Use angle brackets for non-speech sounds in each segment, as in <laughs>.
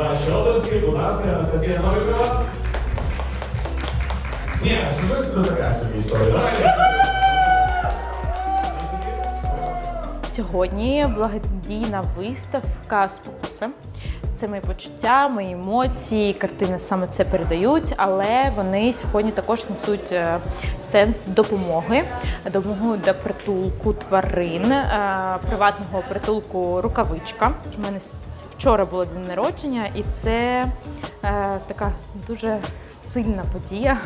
ваші обласки, будь ласка, Анастасія Новикова. Ні, сюжет це така собі історія. Давайте. Сьогодні благодійна виставка спокуса. Це мої почуття, мої емоції, картини саме це передають, але вони сьогодні також несуть е, сенс допомоги, допомоги до притулку тварин, е, приватного притулку рукавичка. У мене вчора було день народження, і це е, така дуже сильна подія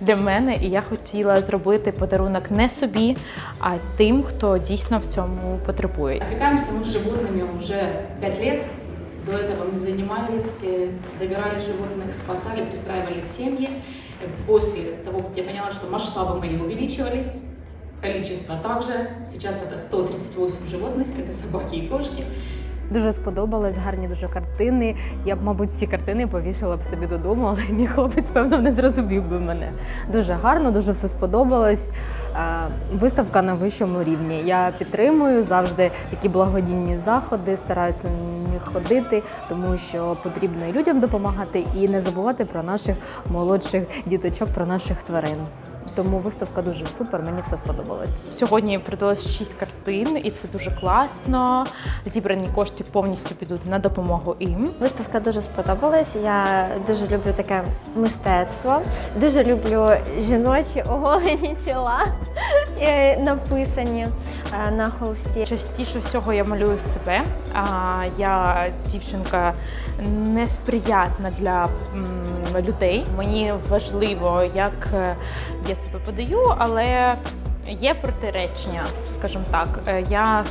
для мене, і я хотіла зробити подарунок не собі, а тим, хто дійсно в цьому потребує. Опекаемся мы животными уже 5 лет. До этого мы занимались, э, забирали животных, спасали, пристраивали к семье. Э, После того, как я поняла, что масштабы мои увеличивались, количество также. Сейчас это 138 животных, это собаки и кошки. Дуже сподобалось, гарні дуже картини. Я б, мабуть, ці картини повішала б собі додому, але мій хлопець, певно, не зрозумів би мене. Дуже гарно, дуже все сподобалось. Е, Виставка на вищому рівні. Я підтримую завжди такі благодійні заходи, стараюсь на них ходити, тому що потрібно і людям допомагати, і не забувати про наших молодших діточок, про наших тварин. Тому виставка дуже супер, мені все сподобалось. Сьогодні продалось шість картин, і це дуже класно. Зібрані кошти повністю підуть на допомогу їм. Виставка дуже сподобалась. Я дуже люблю таке мистецтво. Дуже люблю жіночі оголені тіла, написані е, на холсті. Частіше всього я малюю себе. Я дівчинка несприятна для людей. Мені важливо, як е, я себе подаю, але є протиречення, скажімо так. Е, Я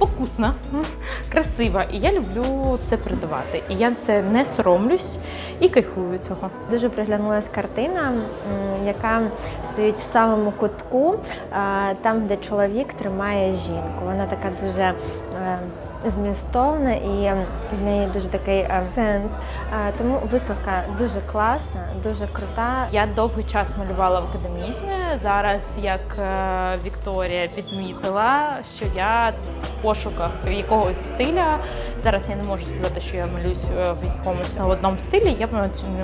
спокусна, красива, і я люблю це передавати. І я це не соромлюсь і кайфую цього. Дуже приглянулась картина, яка стоїть в самому кутку, там, де чоловік тримає жінку. Вона така дуже е, змістовна і в неї дуже такий е, сенс. Е, Тому виставка дуже класна, дуже крута. Я довгий час малювала в академізмі. Зараз, як е, Вікторія підмітила, що я в пошуках якогось стиля. Зараз я не можу сказати, що я малююсь в якомусь одному стилі. Я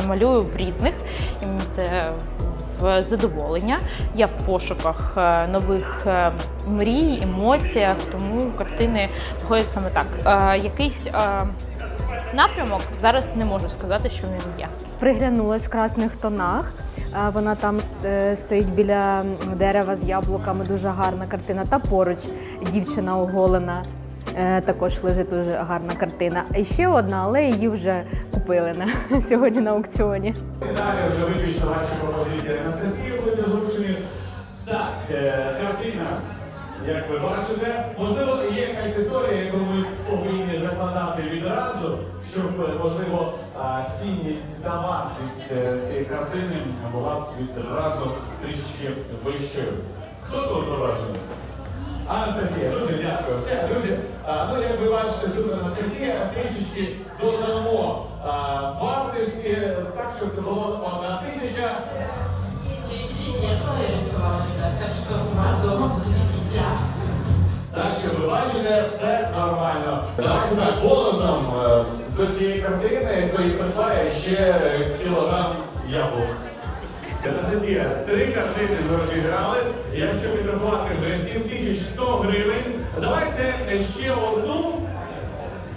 малюю в різних, і мені це в задоволення. Я в пошуках е, нових е, мрій, емоціях, тому картини виходять саме так. Е, Якийсь напрямок зараз не можу сказати, що він є. приглянулась в красних тонах. Вона там стоїть біля дерева з яблуками, дуже гарна картина. Та поруч дівчина оголена. Е, Також лежить дуже гарна картина. І ще одна, але її вже купили на <laughs> сьогодні на аукціоні. Далі вже виключно ваші пропозиції Анастасії будуть озвучені. Так, е, картина, як ви бачите, можливо, є якась історія, яку ми повинні закладати відразу, щоб, е, можливо, цінність та вартість цієї картини була відразу трішечки вищою. Хто тут зображений? Анастасія, дуже дякую. Все, друзі, а, ну як ви бачите, тут Анастасія трішечки додамо вартості, так, щоб це було одна тисяча. Так що ви бачите, все нормально. Давайте так, бонусом е, до цієї картини, хто її придбає, ще кілограм яблук. Анастасія, три картини ми розіграли. Якщо підрахувати вже 7100 гривень, давайте ще одну.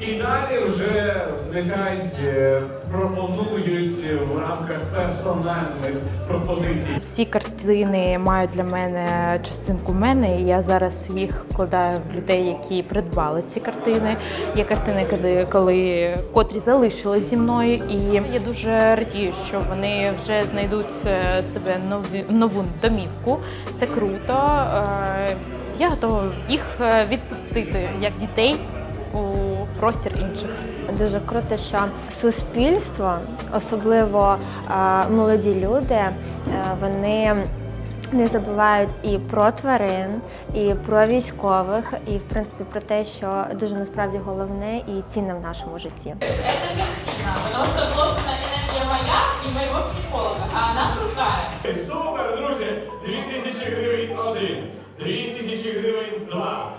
І далі вже нехай е, пропонують в рамках персональних пропозицій. Всі картини мають для мене частинку мене. і Я зараз їх вкладаю в людей, які придбали ці картини. Є картини, коли, коли котрі залишились зі мною, і я дуже радію, що вони вже знайдуть е, себе нові, нову домівку. Це круто. Е, Я готова їх відпустити як дітей у простір інших. Дуже круто, що суспільство, особливо е, молоді люди, е, вони не забувають і про тварин, і про військових, і в принципі про те, що дуже насправді головне і цінне в нашому житті. Потому вложена энергия моя и моего психолога, а она крутая. Супер, друзі! 2000 гривень один, 2000 гривень два,